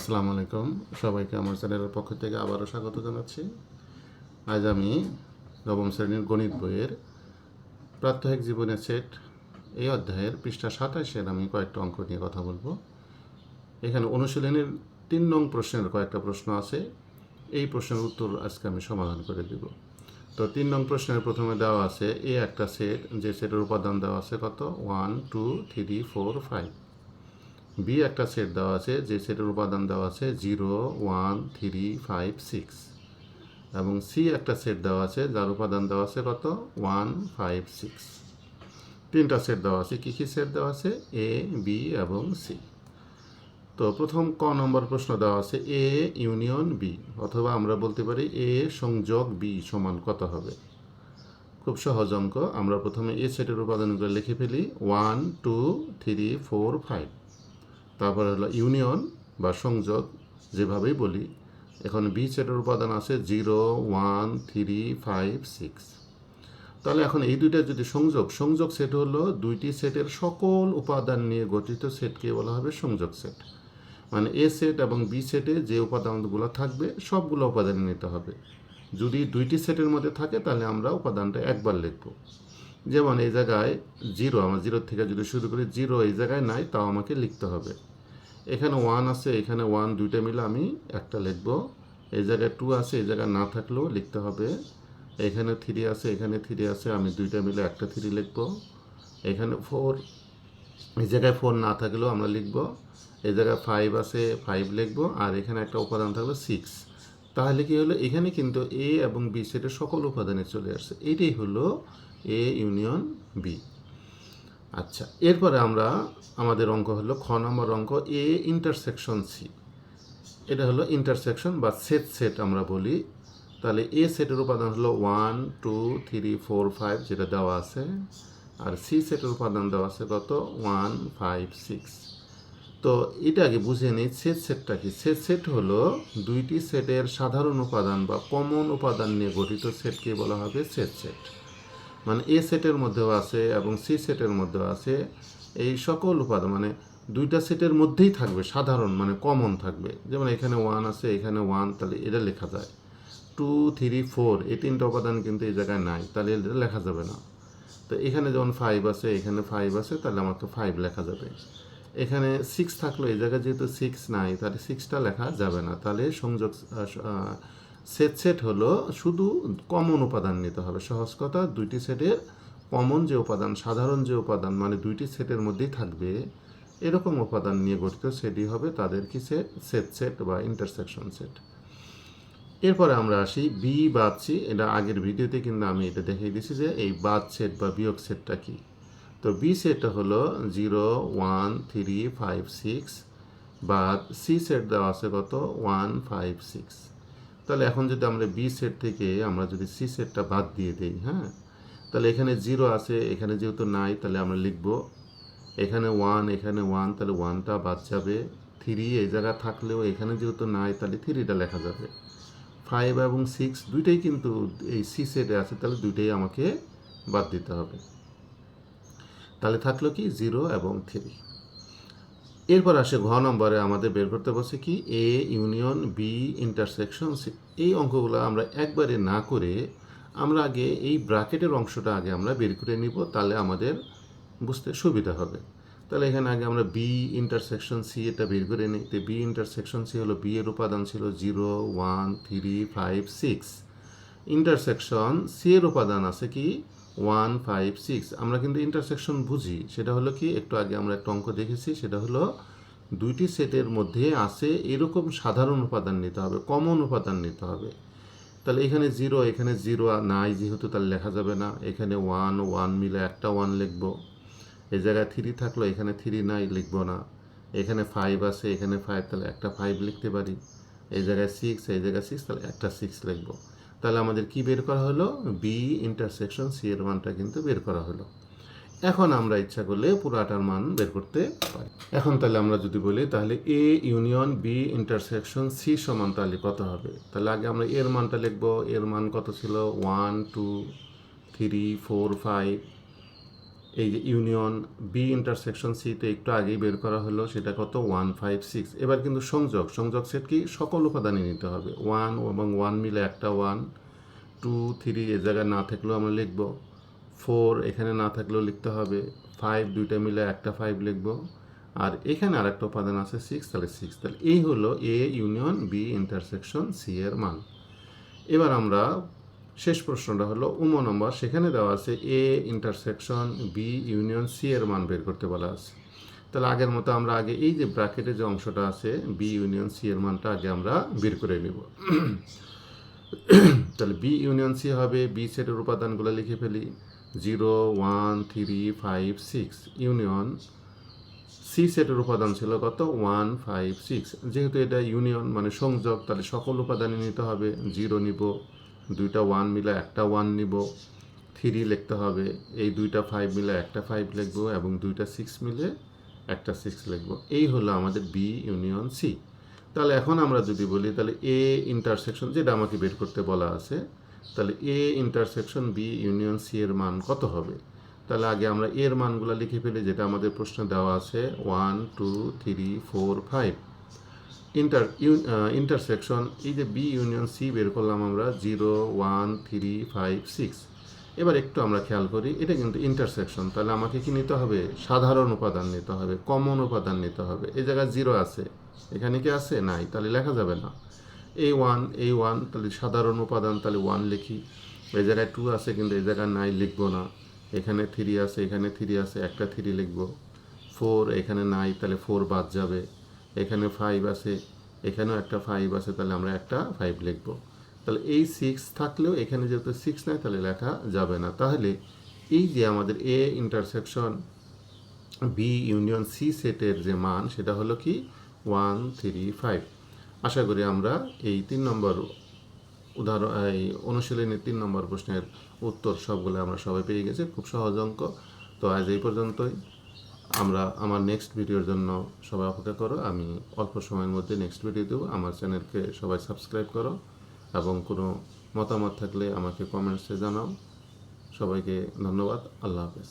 আসসালামু আলাইকুম সবাইকে আমার চ্যানেলের পক্ষ থেকে আবারও স্বাগত জানাচ্ছি। আজ আমি নবম শ্রেণির গণিত বইয়ের প্রাত্যহিক জীবনের সেট এই অধ্যায়ের পৃষ্ঠা সাতাশের আমি কয়েকটা অঙ্ক নিয়ে কথা বলব। এখানে অনুশীলনের তিন নং প্রশ্নের কয়েকটা প্রশ্ন আছে। এই প্রশ্নের উত্তর আজকে আমি সমাধান করে দেব। তো তিন নং প্রশ্নের প্রথমে দেওয়া আছে, এ একটা সেট, যে সেটের উপাদান দেওয়া আছে কত? One two three four five B একটা সেট দেওয়া আছে, যে সেটের উপাদান দেওয়া আছে zero one three five six এবং সি একটা সেট দেওয়া আছে, যার উপাদান দেওয়া আছে কত? ওয়ান ফাইভ সিক্স তিনটা সেট দেওয়া আছে, কী কী সেট দেওয়া আছে? এ বি এবং সি তো প্রথম ক নম্বর প্রশ্ন দেওয়া আছে এ ইউনিয়ন বি অথবা আমরা বলতে পারি এ সংযোগ বি সমান কত হবে? খুব সহজ অঙ্ক, আমরা প্রথমে এ সেটের উপাদানগুলো লিখে ফেলি। One two three four five তারপরে হলো ইউনিয়ন বা সংযোগ, যেভাবেই বলি, এখন বি সেটের উপাদান আছে zero, one, three, five, six. তাহলে এখন এই দুইটা যদি সংযোগ সংযোগ সেট হলো দুইটি সেটের সকল উপাদান নিয়ে গঠিত সেটকে বলা হবে সংযোগ সেট মানে এ সেট এবং বি সেটে যে উপাদানগুলো থাকবে, সবগুলো উপাদান নিতে হবে। যদি দুইটি সেটের মধ্যে থাকে, তাহলে আমরা উপাদানটা একবার লিখব। যেমন এই জায়গায় জিরো, আমার জিরো থেকে যদি শুরু করি, জিরো এই জায়গায় নাই, তাও আমাকে লিখতে হবে। এখানে ওয়ান আছে, এখানে ওয়ান দুইটা মিলে আমি একটা লিখব। এই জায়গায় টু আছে, এই জায়গায় না থাকলেও লিখতে হবে। এখানে থ্রি আছে, এখানে থ্রি আছে, আমি দুইটা মিলে একটা থ্রি লিখব। এখানে ফোর এই জায়গায় ফোর না থাকলেও আমরা লিখব। এই জায়গায় ফাইভ আছে ফাইভ লিখব। আর এখানে একটা উপাদান থাকল সিক্স তাহলে কি হলো? এখানে কিন্তু এ এবং বি সেটের সকল উপাদানে চলে আসছে। এটাই হলো এ ইউনিয়ন বি আচ্ছা এরপরে আমরা আমাদের অঙ্ক হলো খ নম্বর অঙ্ক এ ইন্টারসেকশন সি এটা হলো ইন্টারসেকশন বা সেট সেট আমরা বলি। তাহলে এ সেটের উপাদান হলো one two three four five যেটা দেওয়া আছে। আর সি সেটের উপাদান দেওয়া আছে কত? ওয়ান ফাইভ সিক্স তো এটা আগে বুঝে নিই সেট সেটটা কি? সেট সেট হলো দুইটি সেটের সাধারণ উপাদান বা কমন উপাদান নিয়ে গঠিত সেটকে বলা হবে সেট সেট মানে এ সেটের মধ্যেও আছে এবং সি সেটের মধ্যেও আছে। এই সকল উপাদান মানে দুইটা সেটের মধ্যেই থাকবে, সাধারণ মানে কমন থাকবে। যেমন এখানে ওয়ান আছে, এখানে ওয়ান তাহলে এটা লেখা যায়। টু থ্রি ফোর এই তিনটা উপাদান কিন্তু এই জায়গায় নাই, তাহলে এটা লেখা যাবে না। তো এখানে যেমন ফাইভ আছে, এখানে ফাইভ আছে, তাহলে আমার তো ফাইভ লেখা যাবে। এখানে সিক্স থাকল, এই জায়গায় যেহেতু সিক্স নাই, তাহলে সিক্সটা লেখা যাবে না। তাহলে সংযোগ সেট সেট হলো শুধু কমন উপাদান নিতে হবে। সহজ কথা, দুইটি সেটের কমন যে উপাদান, সাধারণ যে উপাদান মানে দুইটি সেটের মধ্যেই থাকবে, এরকম উপাদান নিয়ে গঠিত সেটই হবে তাদের কি সেট সেট সেট বা ইন্টারসেকশন সেট এরপরে আমরা আসি বি বাদ সি এটা আগের ভিডিওতে কিন্তু আমি এটা দেখিয়ে দিয়েছি যে এই বাদ সেট বা বিয়োগ সেটটা কি। তো বি সেটটা হলো zero one three five six বাদ সি সেট দেওয়া আছে কত? ওয়ান ফাইভ সিক্স তাহলে এখন যদি আমরা বি সেট থেকে আমরা যদি সি সেটটা বাদ দিয়ে দিই হ্যাঁ? তাহলে এখানে জিরো আছে, এখানে যেহেতু নাই, তাহলে আমরা লিখব এখানে ওয়ান এখানে ওয়ান তাহলে ওয়ানটা বাদ যাবে। থ্রি এই জায়গা থাকলেও এখানে যেহেতু নাই, তাহলে থ্রিটা লেখা যাবে। ফাইভ এবং সিক্স দুইটাই কিন্তু এই সি সেটে আছে, তাহলে দুইটাই আমাকে বাদ দিতে হবে। তাহলে থাকল কি জিরো এবং থ্রি এরপর আসে ঘ নম্বরে আমাদের বের করতে বসে কি A union B intersection C এই অঙ্কগুলো আমরা একবারে না করে আমরা আগে এই ব্র্যাকেটের অংশটা আগে আমরা বের করে নিব, তাহলে আমাদের বুঝতে সুবিধা হবে। তাহলে এখানে আগে আমরা বি ইন্টারসেকশন সি এটা বের করে নিই। তো বি ইন্টারসেকশন সি হলো বি এর উপাদান ছিল zero, one, three, five, six. Intersection C এর উপাদান আছে কি ওয়ান ফাইভ সিক্স। আমরা কিন্তু ইন্টারসেকশন বুঝি। সেটা হলো কি, একটু আগে আমরা একটা অঙ্ক দেখেছি, সেটা হলো দুইটি সেটের মধ্যে আছে এরকম সাধারণ উপাদান নিতে হবে কমন উপাদান নিতে হবে। তাহলে এখানে জিরো এখানে জিরো নাই যেহেতু, তাহলে লেখা যাবে না। এখানে ওয়ান ওয়ান মিলে একটা ওয়ান লিখব। এই জায়গায় থ্রি থাকল, এখানে থ্রি নাই, লিখব না। এখানে ফাইভ আছে, এখানে ফাইভ তাহলে একটা ফাইভ লিখতে পারি। এই জায়গায় সিক্স এই জায়গায় সিক্স তাহলে একটা সিক্স লিখব। তাহলে আমাদের কি বের করা হলো? বি ইন্টারসেকশন সি এর মানটা কিন্তু বের করা হলো। এখন আমরা ইচ্ছা করলে পুরাটার মান বের করতে পারি। এখন তাহলে আমরা যদি বলি, তাহলে A union B intersection C সমান তাহলে কত হবে? তাহলে আগে আমরা এর মানটা লিখব। এর মান কত ছিল? One two three four five এই যে ইউনিয়ন বি ইন্টারসেকশন সিতে একটু আগেই বের করা হলো, সেটা কত? ওয়ান ফাইভ সিক্স এবার কিন্তু সংযোগ সংযোগ সেট কি? সকল উপাদানই নিতে হবে। ওয়ান এবং ওয়ান মিলে একটা ওয়ান টু থ্রি এ জায়গায় না থাকলেও আমরা লিখব। ফোর এখানে না থাকলেও লিখতে হবে। ফাইভ দুইটা মিলে একটা ফাইভ লিখব। আর এখানে আরেকটা উপাদান আছে সিক্স তাহলে সিক্স তাহলে এই হলো A union B intersection C এর মান। এবার আমরা শেষ প্রশ্নটা হলো, উম নম্বর সেখানে দেওয়া আছে A intersection B union C এর মান বের করতে বলা আছে। তাহলে আগের মতো আমরা আগে এই যে ব্র্যাকেটে যে অংশটা আছে বি ইউনিয়ন সি এর মানটা আগে আমরা বের করে নিব। তাহলে বি ইউনিয়ন সি হবে বি সেটের উপাদানগুলো লিখে ফেলি। Zero, one, three, five, six. Union C সেটের উপাদান ছিল কত? One, five, six. যেহেতু এটা ইউনিয়ন মানে সংযোগ, তাহলে সকল উপাদানই নিতে হবে। জিরো নিব দুইটা ওয়ান মিলে একটা ওয়ান নিব থ্রি লিখতে হবে, এই দুইটা ফাইভ মিলে একটা ফাইভ লিখব এবং দুইটা সিক্স মিলে একটা সিক্স লিখব। এই হলো আমাদের বি ইউনিয়ন সি তাহলে এখন আমরা যদি বলি, তাহলে এ ইন্টারসেকশন যেটা আমাকে বের করতে বলা আছে, তাহলে A intersection B union C এর মান কত হবে? তাহলে আগে আমরা এর মানগুলো লিখে ফেলি, যেটা আমাদের প্রশ্নে দেওয়া আছে one two three four five inter intersection এই যে বি ইউনিয়ন সি বের করলাম আমরা zero one three five six এবার একটু আমরা খেয়াল করি, এটা কিন্তু ইন্টারসেকশন তাহলে আমাকে কি নিতে হবে? সাধারণ উপাদান নিতে হবে কমন উপাদান নিতে হবে। এই জায়গায় জিরো আছে। এখানে কি আছে? নাই। তাহলে লেখা যাবে না। এই ওয়ান এই ওয়ান তাহলে সাধারণ উপাদান, তাহলে ওয়ান লিখি। এই জায়গায় টু আছে, কিন্তু এই জায়গায় নাই, লিখব না। এখানে থ্রি আছে, এখানে থ্রি আছে, একটা থ্রি লিখব। ফোর এখানে নাই, তাহলে ফোর বাদ যাবে। এখানে ফাইভ আছে, এখানেও একটা ফাইভ আছে, তাহলে আমরা একটা ফাইভ লিখব। তাহলে এই সিক্স থাকলেও এখানে যেহেতু সিক্স নাই, তাহলে লেখা যাবে না। তাহলে এই যে আমাদের A intersection B union C সেটের যে মান, সেটা হলো কি? ওয়ান থ্রি ফাইভ আশা করি আমরা এই তিন নম্বর উদাহরণ, এই অনুশীলনের তিন নম্বর প্রশ্নের উত্তর সবগুলো আমরা সবাই পেয়ে গেছি। খুব সহজ অঙ্ক। তো আজ এই পর্যন্তই। আমরা আমার নেক্সট ভিডিওর জন্য সবাই অপেক্ষা করো। আমি অল্প সময়ের মধ্যে নেক্সট ভিডিও দেবো। আমার চ্যানেলকে সবাই সাবস্ক্রাইব করো এবং কোনো মতামত থাকলে আমাকে কমেন্টসে জানাও। সবাইকে ধন্যবাদ। আল্লাহ হাফেজ।